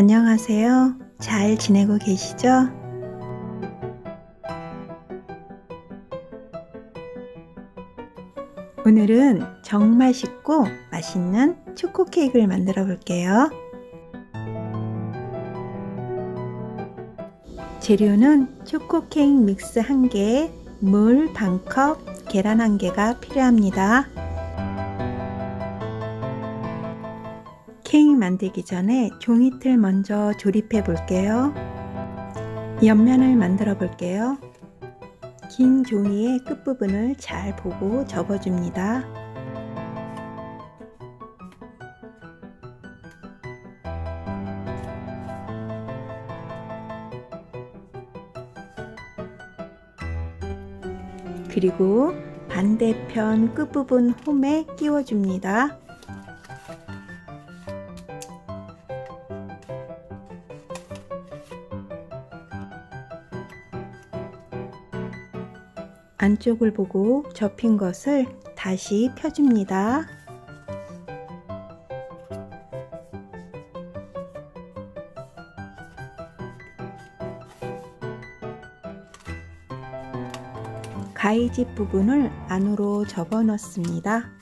안녕하세요. 잘 지내고 계시죠? 오늘은 정말 쉽고 맛있는 초코 케이크를 만들어 볼게요. 재료는 초코 케이크 믹스 1개, 물 반컵, 계란 1개가 필요합니다. 케이크 만들기 전에 종이틀 먼저 조립해 볼게요. 옆면을 만들어 볼게요. 긴 종이의 끝부분을 잘 보고 접어줍니다. 그리고 반대편 끝부분 홈에 끼워줍니다. 안쪽을 보고 접힌 것을 다시 펴줍니다. 가위집 부분을 안으로 접어 넣습니다.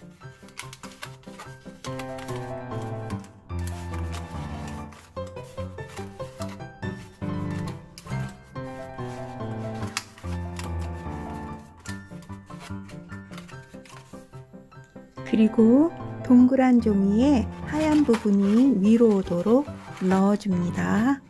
그리고 동그란 종이에 하얀 부분이 위로 오도록 넣어줍니다.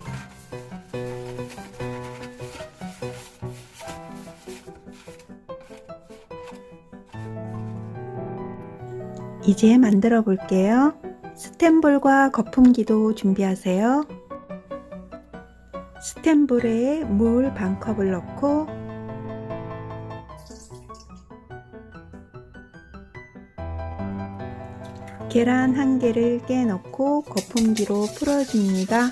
이제 만들어 볼게요. 스텐볼과 거품기도 준비하세요. 스텐볼에 물 반컵을 넣고 계란 한 개를 깨 넣고 거품기로 풀어줍니다.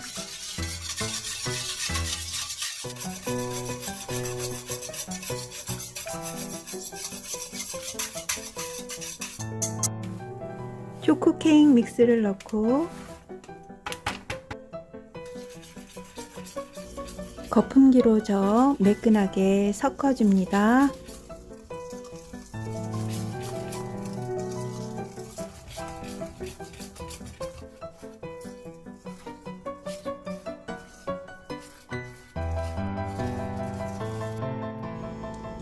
초코 케이크 믹스를 넣고 거품기로 저어 매끈하게 섞어줍니다.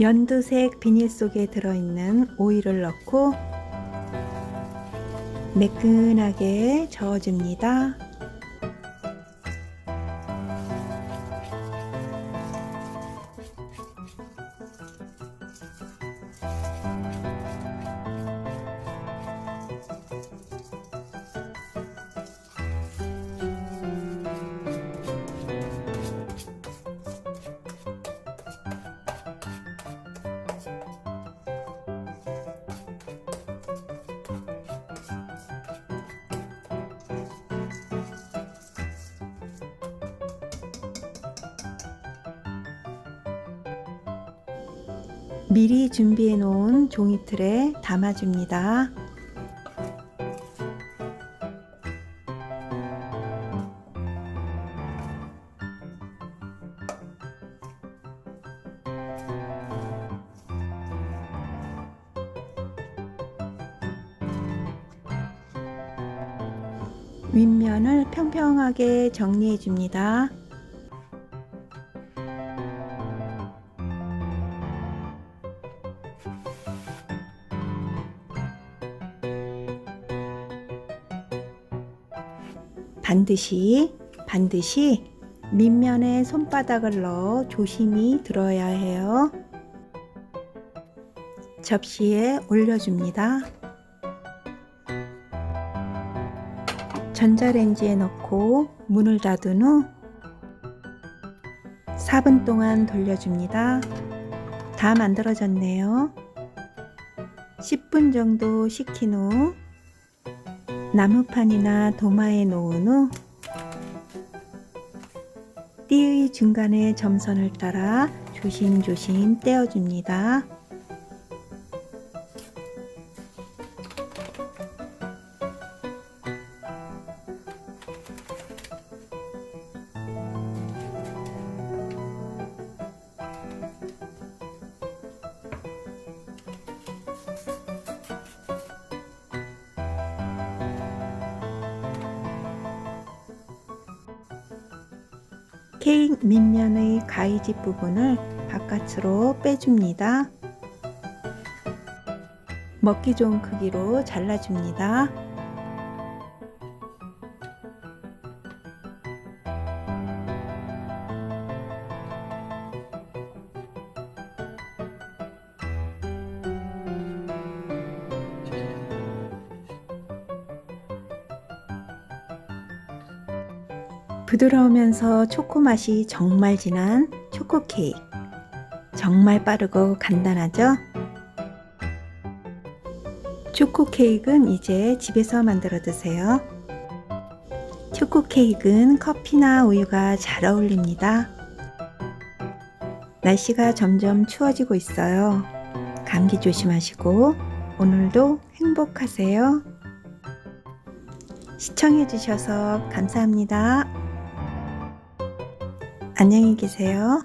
연두색 비닐 속에 들어있는 오일을 넣고 매끈하게 저어줍니다. 미리 준비해 놓은 종이틀에 담아줍니다. 윗면을 평평하게 정리해 줍니다. 반드시 반드시 밑면에 손바닥을 넣어 조심히 들어야 해요. 접시에 올려줍니다. 전자레인지에 넣고 문을 닫은 후 4분 동안 돌려줍니다. 다 만들어졌네요. 10분 정도 식힌 후 나무판이나 도마에 놓은 후 띠의 중간에 점선을 따라 조심조심 떼어줍니다. 케이크 밑면의 가위집 부분을 바깥으로 빼줍니다. 먹기 좋은 크기로 잘라줍니다. 부드러우면서 초코 맛이 정말 진한 초코 케이크. 정말 빠르고 간단하죠? 초코 케이크는 이제 집에서 만들어 드세요. 초코 케이크는 커피나 우유가 잘 어울립니다. 날씨가 점점 추워지고 있어요. 감기 조심하시고 오늘도 행복하세요. 시청해주셔서 감사합니다. 안녕히 계세요.